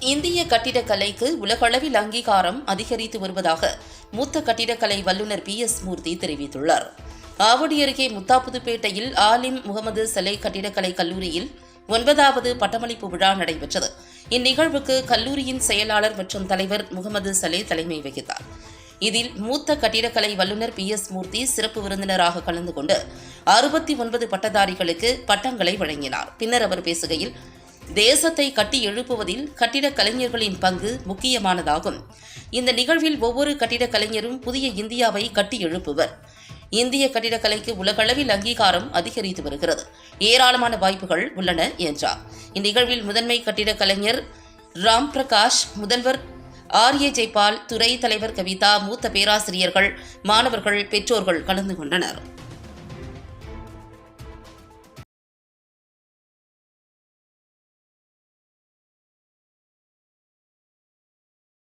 இந்திய கட்டிடக்கலைக்கு உலகளவில் அங்கீகாரம் அதிகரித்து வருவதாக மூத்த கட்டிடக்கலை வல்லுநர் பி எஸ் மூர்த்தி தெரிவித்துள்ளார். ஆவடி அருகே முத்தாப்புதுப்பேட்டையில் ஆலிம் முகமது சலே கட்டிடக்கலை கல்லூரியில் ஒன்பதாவது பட்டமளிப்பு விழா நடைபெற்றது. இந்நிகழ்வுக்கு கல்லூரியின் செயலாளர் மற்றும் தலைவர் முகமது சலே தலைமை வகித்தார். இதில் மூத்த கட்டிடக்கலை வல்லுநர் பி எஸ் மூர்த்தி சிறப்பு விருந்தினராக கலந்து கொண்டு அறுபத்தி ஒன்பது பட்டதாரிகளுக்கு பட்டங்களை வழங்கினார். பின்னர் அவர் பேசுகையில் தேசத்தை கட்டி எழுப்புவதில் கட்டிடக் கலைஞர்களின் பங்கு முக்கியமானதாகும். இந்த நிகழ்வில் ஒவ்வொரு கட்டிடக் கலைஞரும் புதிய இந்தியாவை கட்டி எழுப்புவர். இந்திய கட்டிடக்கலைக்கு உலகளவில் அங்கீகாரம் அதிகரித்து வருகிறது. ஏராளமான வாய்ப்புகள் உள்ளன என்றார். இந்நிகழ்வில் முதன்மை கட்டிடக் கலைஞர் ராம் பிரகாஷ் முதல்வர் ஆர். ஏ. ஜெய்பால் துறை தலைவர் கவிதா மூத்த பேராசிரியர்கள் மாணவர்கள் பெற்றோர்கள் கலந்து கொண்டனர்.